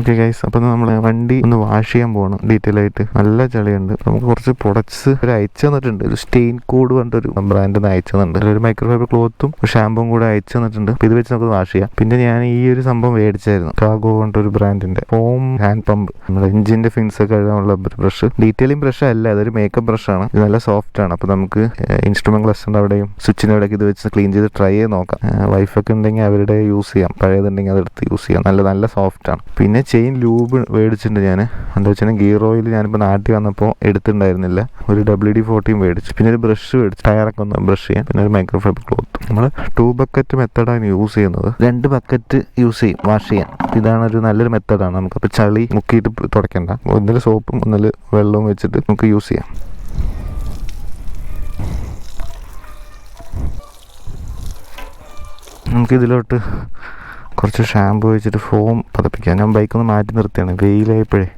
Okay guys അപ്പം നമ്മൾ വണ്ടി ഒന്ന് വാഷ് ചെയ്യാൻ പോകണം ഡീറ്റെയിൽ ആയിട്ട്. നല്ല ചളിയുണ്ട്. നമുക്ക് കുറച്ച് പ്രൊഡക്ട്സ് ഒരു അയച്ചു തന്നിട്ടുണ്ട്. ഒരു സ്റ്റെയിൻ കോഡ് പറഞ്ഞിട്ടൊരു ബ്രാൻഡിൽ നിന്ന് അയച്ചു തന്നിട്ടുണ്ട്. ഒരു മൈക്രോഫൈബർ ക്ലോത്തും ഷാമ്പും കൂടെ അയച്ചു തന്നിട്ടുണ്ട്. ഇത് വെച്ച് നമുക്ക് വാഷ് ചെയ്യാം. പിന്നെ ഞാൻ ഈ ഒരു സംഭവം മേടിച്ചായിരുന്നു. കാഗോ പറഞ്ഞിട്ടൊരു ബ്രാൻഡിന്റെ ഹോം ഹാൻഡ് പമ്പ് നമ്മുടെ എഞ്ചിന്റെ ഫിൻസ് ഒക്കെ കഴുകാനുള്ള ബ്രഷ് ഡീറ്റെയിലിംഗ് ബ്രഷ് അല്ല. അതൊരു മേക്കപ്പ് ബ്രഷ് ആണ്. ഇത് നല്ല സോഫ്റ്റ് ആണ്. അപ്പൊ നമുക്ക് ഇൻസ്ട്രുമെന്റ് ക്ലസ്റ്ററിന്റെ അവിടെയും. സ്വിച്ചിന്റെ അവിടെയൊക്കെ ഇത് വെച്ച് ക്ലീൻ ചെയ്ത് ട്രൈ ചെയ്ത് നോക്കാം. വൈഫൊക്കെ ഉണ്ടെങ്കിൽ അവരുടെ യൂസ് ചെയ്യാം. പഴയതുണ്ടെങ്കിൽ അതെടുത്ത് യൂസ് ചെയ്യാം. നല്ല നല്ല സോഫ്റ്റ് ആണ്. പിന്നെ ചെയിൻ ലൂബ് മേടിച്ചിട്ടുണ്ട് ഞാൻ എന്താ വെച്ചാൽ ഗിയർ ഓയിൽ ഞാനിപ്പോൾ നാട്ടിൽ വന്നപ്പോൾ എടുത്തിട്ടുണ്ടായിരുന്നില്ല. ഒരു ഡബ്ല്യു ഡി ഫോർട്ടിയും മേടിച്ചു. പിന്നെ ഒരു ബ്രഷ് മേടിച്ചു. ടയറൊക്കെ ഒന്ന് ബ്രഷ് ചെയ്യാൻ. പിന്നെ ഒരു മൈക്രോഫൈബർ ക്ലോത്ത് നമ്മൾ ടു ബക്കറ്റ് മെത്തഡാണ് യൂസ് ചെയ്യുന്നത്. രണ്ട് ബക്കറ്റ് യൂസ് ചെയ്യും. വാഷ് ചെയ്യാൻ. ഇതാണ് ഒരു നല്ലൊരു മെത്തഡാണ് നമുക്കപ്പോൾ ചളി മുക്കിയിട്ട് തുടയ്ക്കണ്ട. ഒന്നിൽ സോപ്പും ഒന്നിൽ വെള്ളവും വെച്ചിട്ട് നമുക്ക് യൂസ് ചെയ്യാം. നമുക്കിതിലോട്ട് കുറച്ച് ഷാമ്പു വെച്ചിട്ട് ഫോം പതപ്പിക്കാം ഞാൻ ബൈക്കൊന്ന് മാറ്റി നിർത്തിയാണ്. വെയിലായപ്പോഴേ.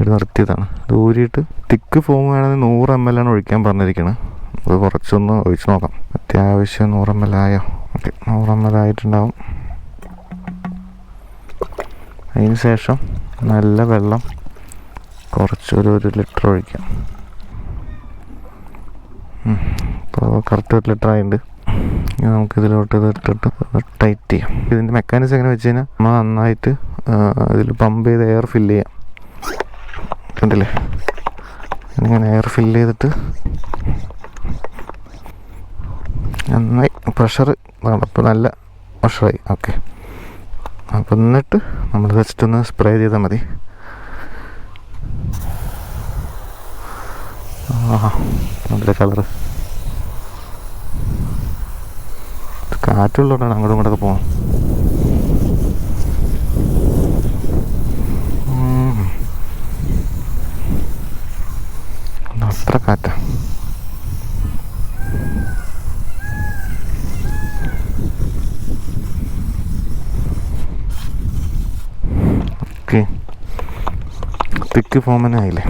ഇത് നിർത്തിയതാണ്. അത് ഊരിയിട്ട് തിക്ക് ഫോം വേണമെങ്കിൽ നൂറ് എം എൽ ആണ് ഒഴിക്കാൻ പറഞ്ഞിരിക്കുന്നത് അത് കുറച്ചൊന്ന് ഒഴിച്ച് നോക്കാം. അത്യാവശ്യം നൂറ് എം എൽ ആയോ? ഓക്കെ. നൂറ് എം എൽ ആയിട്ടുണ്ടാവും. അതിന് ശേഷം നല്ല വെള്ളം കുറച്ചൊരു ഒരു ലിറ്റർ ഒഴിക്കാം. ഇപ്പോൾ കറക്റ്റ് ഒരു ലിറ്റർ ആയിട്ടുണ്ട് നമുക്ക് ഇത് ഇട്ടിട്ട് ടൈറ്റ് ചെയ്യാം. ഇതിന്റെ മെക്കാനിസം എങ്ങനെ വെച്ച് കഴിഞ്ഞാൽ നമ്മൾ നന്നായിട്ട് ഇതിൽ പമ്പ് ചെയ്ത് എയർ ഫില്ല് ചെയ്യാം. കണ്ടില്ലേ? ഇങ്ങനെ എയർ ഫില്ല് ചെയ്തിട്ട് നന്നായി പ്രഷർ അപ്പോൾ നല്ല പ്രഷറായി ഓക്കെ അപ്പം എന്നിട്ട് നമ്മൾ ജസ്റ്റ് ഒന്ന് സ്പ്രേ ചെയ്താൽ മതി. ആ നല്ല കളറ് കാറ്റുള്ളതുകൊണ്ടാണ് അങ്ങോട്ടും ഇങ്ങോട്ടൊക്കെ പോകാം അത്ര കാറ്റ. ഓക്കെ. തിക്ക് ഫോമനായില്ലേ?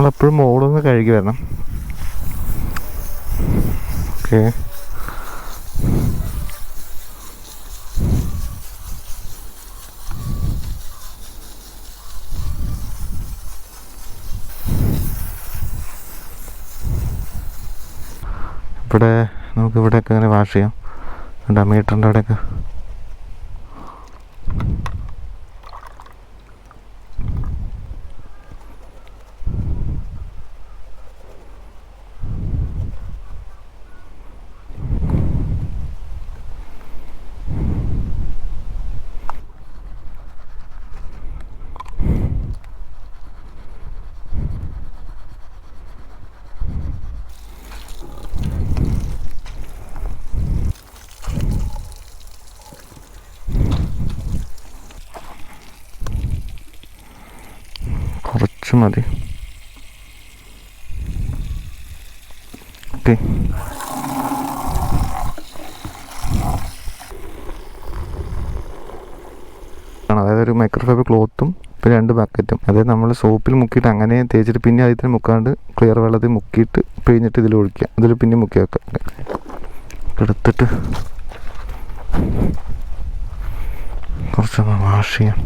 നമ്മളെപ്പോഴും മോളൊന്ന് കഴുകി വരണം. ഓക്കെ ഇവിടെ നമുക്കിവിടെയൊക്കെ ഇങ്ങനെ വാഷ് ചെയ്യാം. ഡമീറ്ററിന്റെ മീറ്ററിന്റെ അവിടെയൊക്കെ. കുറച്ച് മതി. ഓക്കെ. അതായത് ഒരു മൈക്രോഫൈബർ ക്ലോത്തും പിന്നെ രണ്ട് ബക്കറ്റും. അതായത് നമ്മൾ സോപ്പിൽ മുക്കിയിട്ട് അങ്ങനെ തേച്ചിട്ട് പിന്നെ അതിൽ തന്നെ മുക്കാണ്ട് ക്ലിയർ വെള്ളത്തിൽ മുക്കിയിട്ട് പിഴിഞ്ഞിട്ട് ഇതിൽ ഒഴിക്കുക. അതിൽ പിന്നെ മുക്കി വെക്കാം എടുത്തിട്ട് കുറച്ചൊന്ന് വാഷ് ചെയ്യാം.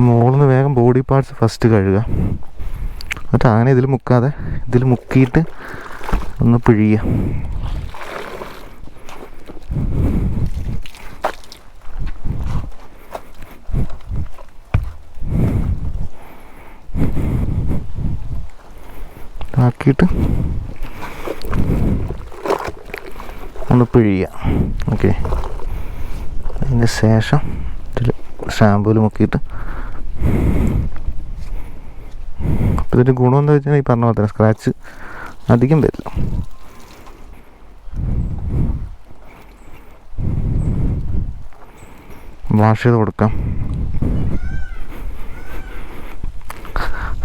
മുകളിൽ വേഗം ബോഡി പാർട്സ് ഫസ്റ്റ് കഴുകുക എന്നിട്ട് അങ്ങനെ ഇതിൽ മുക്കാതെ ഇതിൽ മുക്കിയിട്ട് ഒന്ന് പിഴിയുക ആക്കിയിട്ട് ഒന്ന് പിഴിയുക ഓക്കെ അതിന് ശേഷം ഇതിൽ മുക്കിയിട്ട് അപ്പോൾ ഇതിന്റെ ഗുണം എന്താ വെച്ചാൽ ഈ പറഞ്ഞ പോലെ സ്ക്രാച്ച് അധികം വരില്ല. വാഷ് ചെയ്ത് കൊടുക്കാം.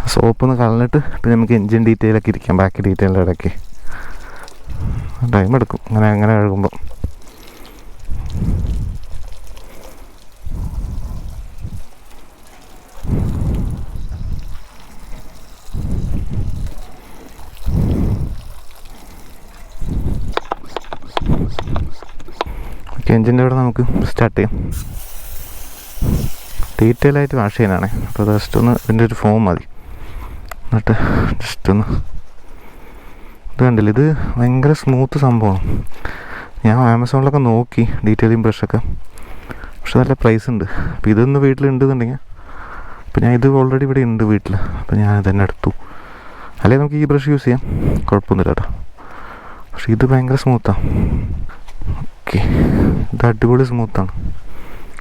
സോപ്പ് ഒന്ന് കളഞ്ഞിട്ട് പിന്നെ നമുക്ക് എൻജിൻ ഡീറ്റെയിൽ ഒക്കെ ഇരിക്കാം. ബാക്കി ഡീറ്റെയിലിന്റെ ഇടയ്ക്ക്. ടൈം എടുക്കും. അങ്ങനെ അങ്ങനെ കഴുകുമ്പോൾ എഞ്ചിന്റെ ഇവിടെ നമുക്ക് സ്റ്റാർട്ട് ചെയ്യാം. ഡീറ്റെയിൽ ആയിട്ട് വാഷ് ചെയ്യാനാണ്. അപ്പോൾ ജസ്റ്റ് ഒന്ന് ഇതിന്റെ ഒരു ഫോം മതി. എന്നിട്ട് ജസ്റ്റ് ഒന്ന് ഇത് കണ്ടില്ല? ഇത് ഭയങ്കര സ്മൂത്ത് സംഭവമാണ്. ഞാൻ ആമസോണിലൊക്കെ നോക്കി ഡീറ്റെയിലിംഗ് ബ്രഷൊക്കെ പക്ഷെ നല്ല പ്രൈസ് ഉണ്ട്. അപ്പോൾ ഇതൊന്ന് വീട്ടിലുണ്ടെന്നുണ്ടെങ്കിൽ അപ്പോൾ ഞാൻ ഇത് ഓൾറെഡി ഇവിടെ ഉണ്ട് വീട്ടിൽ അപ്പോൾ ഞാൻ ഇതന്നെ എടുത്തു. അല്ലെങ്കിൽ നമുക്ക് ഈ ബ്രഷ് യൂസ് ചെയ്യാം. കുഴപ്പമൊന്നുമില്ല കേട്ടോ. പക്ഷെ ഇത് ഭയങ്കര സ്മൂത്താണ് ഓക്കെ ഇത് അടിപൊളി സ്മൂത്താണ്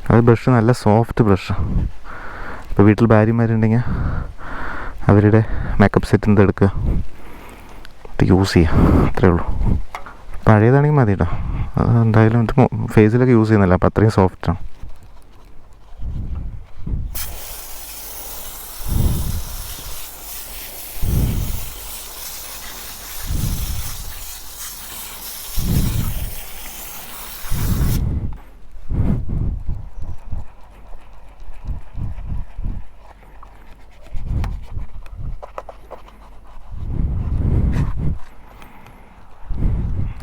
അത് ബ്രഷ് നല്ല സോഫ്റ്റ് ബ്രഷാണ് ഇപ്പോൾ വീട്ടിൽ ഭാര്യമാരുണ്ടെങ്കിൽ അവരുടെ മേക്കപ്പ് സെറ്റ് എന്ത് എടുക്കുക? ഇത് യൂസ് ചെയ്യുക അത്രേ ഉള്ളൂ. പഴയതാണെങ്കിൽ മതി കേട്ടോ അത് എന്തായാലും ഫേസിലൊക്കെ യൂസ് ചെയ്യുന്നില്ല അപ്പോൾ അത്രയും സോഫ്റ്റാണ്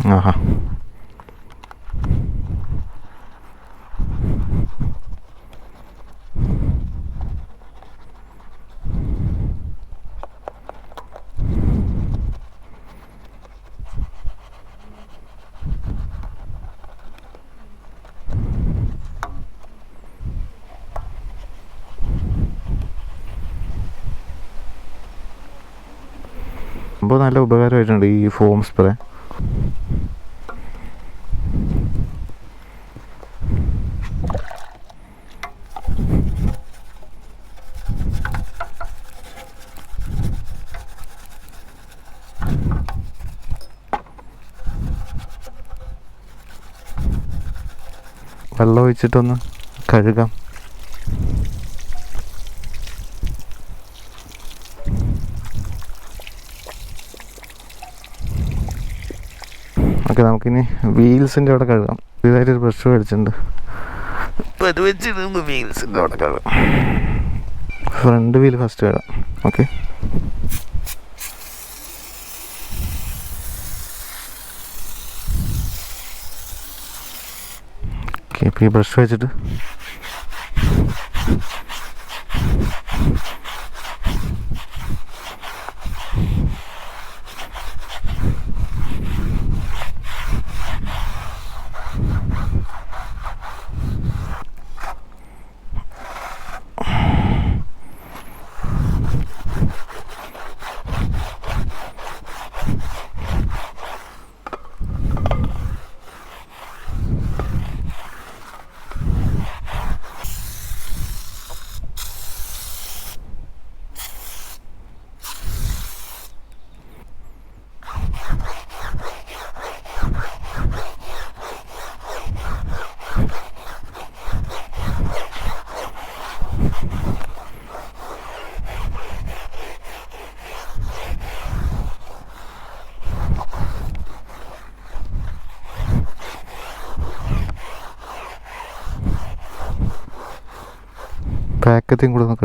ആഹാ സംഭവം നല്ല ഉപകാരമായിട്ടുണ്ട് ഈ ഫോം സ്പ്രേ വെള്ളം ഒഴിച്ചിട്ടൊന്ന് കഴുകാം. ഓക്കെ നമുക്കിനി വീൽസിന്റെ അവിടെ കഴുകാം. ഇതായിട്ടൊരു ബ്രഷ് മേടിച്ചിട്ടുണ്ട്. അപ്പോൾ അത് വെച്ചിട്ട് നമുക്ക് വീൽസിന്റെ അവിടെ കഴുകാം. ഫ്രണ്ട് വീൽ ഫസ്റ്റ് കഴുകാം. ഓക്കെ. ഓക്കെ ഇപ്പോൾ പാക്കറ്റും കൂടെ ഒന്ന്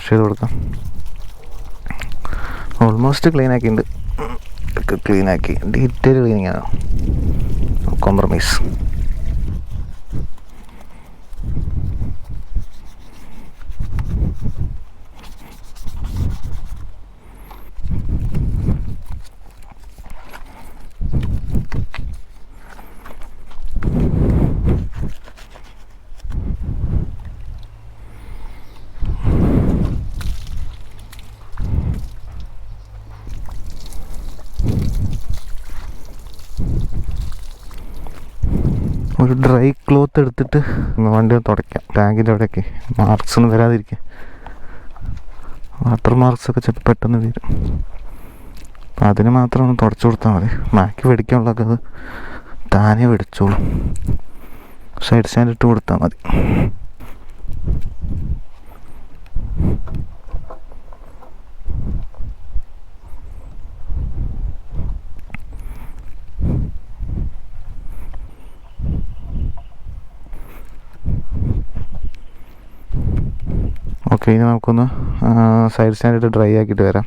വാഷ് ചെയ്ത് കൊടുക്കാം ഓൾമോസ്റ്റ് ക്ലീൻ ആക്കിയിട്ടുണ്ട്. ക്ലീൻ ആക്കി. ഡീറ്റെയിൽ ക്ലീനിങ് ആണ്. കോംപ്രമൈസ് ഒരു ഡ്രൈ ക്ലോത്ത് എടുത്തിട്ട് വണ്ടി തുടയ്ക്കാം. ടാങ്കിന്റെ അവിടെയൊക്കെ. മാർക്സ് ഒന്നും വരാതിരിക്കാം വാട്ടർ മാർക്സ് ഒക്കെ ചിലപ്പോൾ പെട്ടെന്ന് വരും. അപ്പം അതിന് മാത്രം ഒന്ന് തുടച്ചു കൊടുത്താൽ മതി. ബാക്കി വെടിക്കാനുള്ളതൊക്കെ അത് താനേ വെടിച്ചോളും സൈഡ് സ്റ്റാൻഡ് ഇട്ട് കൊടുത്താൽ മതി. ഇനി നമുക്കൊന്ന് സൈഡ് സ്റ്റാൻഡ് ഇട്ട് ഡ്രൈ ആക്കിയിട്ട് വരാം.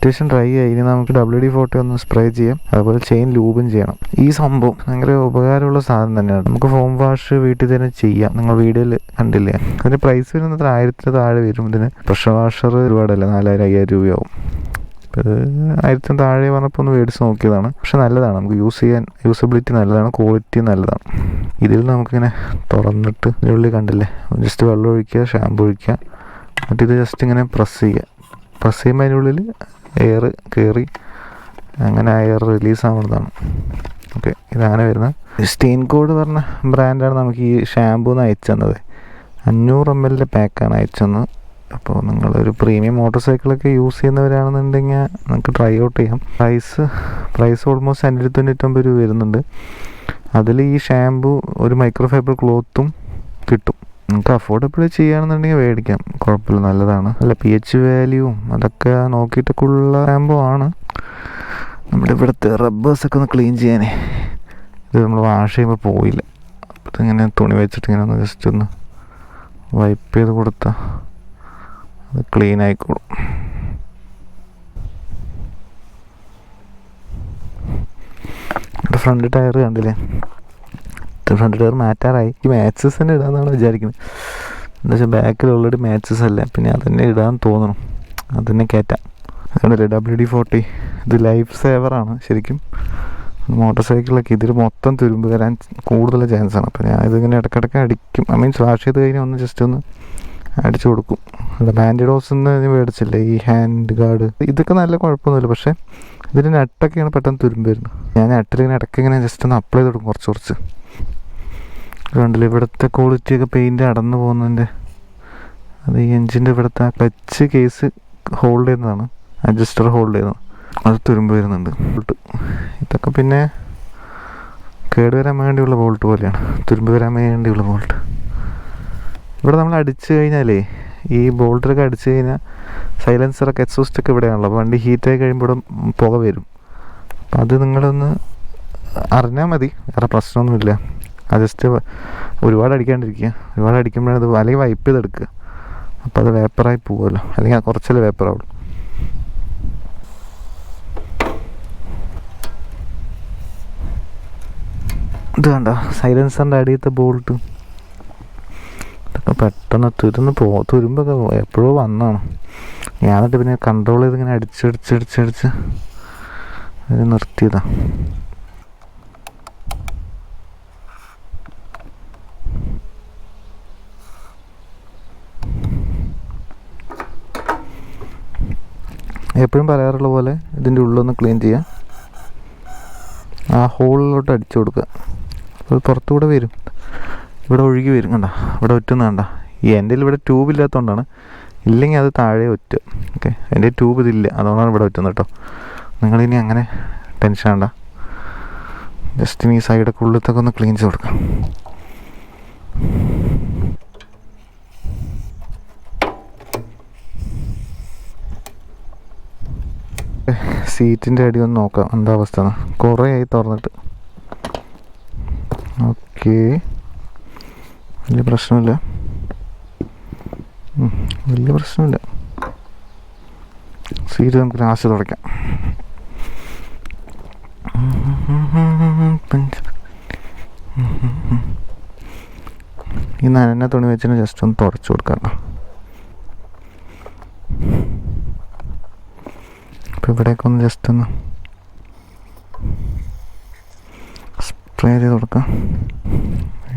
അത്യാവശ്യം ഡ്രൈ ആയി ഇനി നമുക്ക് ഡബ്ല്യു ഡി ഫോർട്ടി ഒന്ന് സ്പ്രേ ചെയ്യാം. അതുപോലെ ചെയിൻ ലൂബും ചെയ്യണം. ഈ സംഭവം ഭയങ്കര ഉപകാരമുള്ള സാധനം തന്നെയാണ്. നമുക്ക് ഫോം വാഷ് വീട്ടിൽ തന്നെ ചെയ്യാം. നിങ്ങൾ വീഡിയോയിൽ കണ്ടില്ലേ? അതിന്റെ പ്രൈസ് വരുന്നത് ആയിരത്തിന് താഴെ വരും. ഇതിന് പ്രഷർ വാഷർ ഒരുപാടല്ല? നാലായിരം അയ്യായിരം രൂപയാവും. ആയിരത്തിന് താഴെ വന്നപ്പോൾ ഒന്ന് മേടിച്ച് നോക്കിയതാണ്. പക്ഷെ നല്ലതാണ്. നമുക്ക് യൂസ് ചെയ്യാൻ യൂസബിലിറ്റി നല്ലതാണ്. ക്വാളിറ്റി നല്ലതാണ്. ഇതിൽ നമുക്കിങ്ങനെ തുറന്നിട്ട് ഉള്ളിൽ കണ്ടില്ലേ? ജസ്റ്റ് വെള്ളം ഒഴിക്കുക ഷാമ്പു ഒഴിക്കുക. എന്നിട്ട് ഇത് ജസ്റ്റ് ഇങ്ങനെ പ്രസ് ചെയ്യുക. പ്രസ് ചെയ്യുമ്പോൾ അതിനുള്ളിൽ എയർ കയറി അങ്ങനെ എയർ റിലീസ് ആവുന്നതാണ് ഓക്കെ ഇതങ്ങനെ വരുന്ന സ്റ്റെയിൻ കോഡ് പറഞ്ഞ ബ്രാൻഡാണ് നമുക്ക് ഈ ഷാംപൂ എന്ന് അയച്ചു തന്നത്. അഞ്ഞൂറ് എം എല്ലിന്റെ പാക്കാണ് അയച്ചു തന്നത്. അപ്പോൾ നിങ്ങളൊരു പ്രീമിയം മോട്ടോർ സൈക്കിളൊക്കെ യൂസ് ചെയ്യുന്നവരാണെന്നുണ്ടെങ്കിൽ നമുക്ക് ട്രൈ ഔട്ട് ചെയ്യാം. പ്രൈസ് പ്രൈസ് ഓൾമോസ്റ്റ് അഞ്ഞൂറ്റി തൊണ്ണൂറ്റൊമ്പത് രൂപ വരുന്നുണ്ട്. അതിൽ ഈ ഷാംപൂ ഒരു മൈക്രോ ഫൈബർ ക്ലോത്തും കിട്ടും. നിങ്ങൾക്ക് അഫോർഡബിൾ ചെയ്യുകയാണെന്നുണ്ടെങ്കിൽ മേടിക്കാം. കുഴപ്പമില്ല നല്ലതാണ്. അല്ല പി എച്ച് വാല്യൂവും അതൊക്കെ നോക്കിയിട്ടൊക്കെ ഉള്ള ആണ്. നമ്മുടെ ഇവിടുത്തെ റബ്ബേഴ്സൊക്കെ ഒന്ന് ക്ലീൻ ചെയ്യാനേ. ഇത് നമ്മൾ വാഷ് ചെയ്യുമ്പോൾ പോയില്ല. അപ്പോൾ ഇതിങ്ങനെ തുണി വെച്ചിട്ട് ഇങ്ങനെ ഒന്ന് ജസ്റ്റ് ഒന്ന് വൈപ്പ് ചെയ്ത് കൊടുത്താൽ അത് ക്ലീൻ ആയിക്കോളും. ഫ്രണ്ട് ടയർ കണ്ടില്ലേ? ഫ്രണ്ട് ടയർ മാറ്റാറായി. ഈ മാച്ചസ് തന്നെ ഇടാന്നാണ് വിചാരിക്കുന്നത് എന്താ വെച്ചാൽ ബാക്കിൽ ഓൾറെഡി മാച്ചസ് അല്ല? പിന്നെ അതന്നെ ഇടാൻ തോന്നണം. അതന്നെ കയറ്റാം അതുകൊണ്ടല്ലേ ഡബ്ല്യു ഡി ഫോർട്ടി ഇത് ലൈഫ് സേവറാണ് ശരിക്കും. മോട്ടോർ സൈക്കിളൊക്കെ ഇതിൽ മൊത്തം തുരുമ്പ് വരാൻ കൂടുതൽ ചാൻസ് ആണ്. അപ്പോൾ ഞാൻ ഇതിങ്ങനെ ഇടയ്ക്കിടയ്ക്ക് അടിക്കും. ഐ മീൻ സ്ലാഷ് ചെയ്ത് കഴിഞ്ഞാൽ ഒന്ന് ജസ്റ്റ് ഒന്ന് അടിച്ചു കൊടുക്കും. അല്ല ബാൻഡിഡോസ് എന്ന് മേടിച്ചില്ലേ. ഈ ഹാൻഡ് ഗാർഡ് ഇതൊക്കെ നല്ല കുഴപ്പമൊന്നുമില്ല. പക്ഷേ ഇതിന്റെ നട്ടൊക്കെയാണ് പെട്ടെന്ന് തുരുമ്പ് വരുന്നത്. ഞാൻ നട്ടിലിങ്ങനെ ഇടയ്ക്ക് ഇങ്ങനെ ജസ്റ്റ് ഒന്ന് അപ്ലൈ ചെയ്ത് കൊടുക്കും കുറച്ച് കുറച്ച്. കണ്ടില്ല ഇവിടുത്തെ ക്വാളിറ്റി ഒക്കെ പെയിന്റ് അടന്നു പോകുന്നതിന്റെ അത് ഈ എഞ്ചിന്റെ ഇവിടുത്തെ ആ ക്ലച്ച് കേസ് ഹോൾഡ് ചെയ്യുന്നതാണ്. അഡ്ജസ്റ്റർ ഹോൾഡ് ചെയ്യുന്നത്. അത് തുരുമ്പ് വരുന്നുണ്ട്. ബോൾട്ട് ഇതൊക്കെ പിന്നെ കേട് വരാൻ വേണ്ടിയുള്ള ബോൾട്ട് പോലെയാണ്. തുരുമ്പ് വരാൻ വേണ്ടിയുള്ള ബോൾട്ട് ഇവിടെ നമ്മൾ അടിച്ചു കഴിഞ്ഞാലേ ഈ ബോൾട്ടറൊക്കെ അടിച്ചു കഴിഞ്ഞാൽ സൈലൻസറൊക്കെ എക്സോസ്റ്റൊക്കെ ഇവിടെയാണല്ലോ. വണ്ടി ഹീറ്റായി കഴിയുമ്പോൾ പുക വരും. അപ്പം അത് നിങ്ങളൊന്ന് അറിഞ്ഞാൽ മതി. വേറെ പ്രശ്നമൊന്നുമില്ല. ജസ്റ്റ് ഒരുപാട് അടിക്കാണ്ടിരിക്കുക. ഒരുപാട് അടിക്കുമ്പോഴത് അല്ലെങ്കിൽ വൈപ്പ് ചെയ്തെടുക്കുക. അപ്പോൾ അത് വേപ്പറായി പോകുമല്ലോ അല്ലെങ്കിൽ കുറച്ചല്ലേ വേപ്പറാവുള്ളൂ ഇത് കണ്ട? സൈലൻസറിന്റെ അടിയത്തെ ബോൾട്ട് ഇതൊക്കെ പെട്ടെന്ന് തുരുന്ന് പോ തുരുമ്പൊക്കെ എപ്പോഴോ വന്നാണ് ഞാനിട്ട് പിന്നെ കൺട്രോൾ ചെയ്ത് ഇങ്ങനെ അടിച്ചടിച്ചടിച്ചടിച്ച് അത് എപ്പോഴും പറയാറുള്ള പോലെ ഇതിന്റെ ഉള്ളൊന്ന് ക്ലീൻ ചെയ്യാം. ആ ഹോളിലോട്ട് അടിച്ചു കൊടുക്കുക. അത് പുറത്തുകൂടെ വരും. ഇവിടെ ഒഴുകി വരും കണ്ട. ഇവിടെ ഒറ്റുന്ന കണ്ട. എന്റെ ഇവിടെ ട്യൂബ് ഇല്ലാത്തതുകൊണ്ടാണ് ഇല്ലെങ്കിൽ അത് താഴെ ഒറ്റ. ഓക്കെ എന്റെ ട്യൂബ് ഇതില്ല. അതുകൊണ്ടാണ് ഇവിടെ ഒറ്റുന്നത് കേട്ടോ. നിങ്ങളിനി അങ്ങനെ ടെൻഷൻ വേണ്ട ജസ്റ്റ് ഇനി സൈഡൊക്കെ ഉള്ളിലത്തൊക്കെ ഒന്ന് ക്ലീൻ ചെയ്ത് കൊടുക്കാം. സീറ്റിന്റെ അടി ഒന്ന് നോക്കാം. എന്താ അവസ്ഥ കുറേ ആയി തുറന്നിട്ട്. ഓക്കെ. വലിയ പ്രശ്നമില്ല. വലിയ പ്രശ്നമില്ല. സീറ്റ് നമുക്ക് ലാസ്റ്റ് തുടയ്ക്കാം. ഈ നനഞ്ഞ തുണി വെച്ചിട്ട് ജസ്റ്റ് ഒന്ന് തുടച്ചു കൊടുക്കാം അപ്പോൾ ഇവിടെയൊക്കെ ഒന്ന് ജസ്റ്റ് ഒന്ന് സ്പ്രേ ചെയ്ത് കൊടുക്കാം.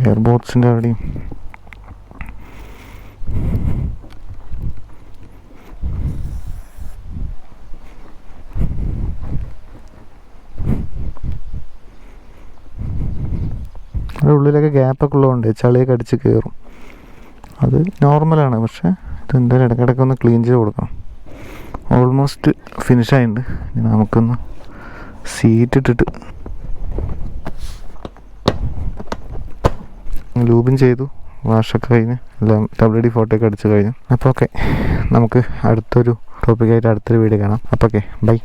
എയർ ബോട്ട്സിന്റെ അവിടെയും ഉള്ളിലൊക്കെ ഗ്യാപ്പൊക്കെ ഉള്ളതുകൊണ്ട് ചളിയൊക്കെ അടിച്ച് കയറും അത് നോർമലാണ് പക്ഷേ ഇത് എന്തായാലും ഇടയ്ക്കിടയ്ക്ക് ഒന്ന് ക്ലീൻ ചെയ്ത് കൊടുക്കണം. ഓൾമോസ്റ്റ് ഫിനിഷ് ആയിട്ടുണ്ട് ഇനി നമുക്കൊന്ന് സീറ്റ് ഇട്ടിട്ട് ലൂബിൻ ചെയ്തു. വാഷൊക്കെ കഴിഞ്ഞ്. എല്ലാം ഡബ്ല്യു ഡി ഫോട്ടോ ഒക്കെ അടിച്ച് കഴിഞ്ഞു. അപ്പോൾ ഓക്കെ നമുക്ക് അടുത്തൊരു ടോപ്പിക്കായിട്ട് അടുത്തൊരു വീഡിയോ കാണാം. അപ്പോൾ ഓക്കെ ബൈ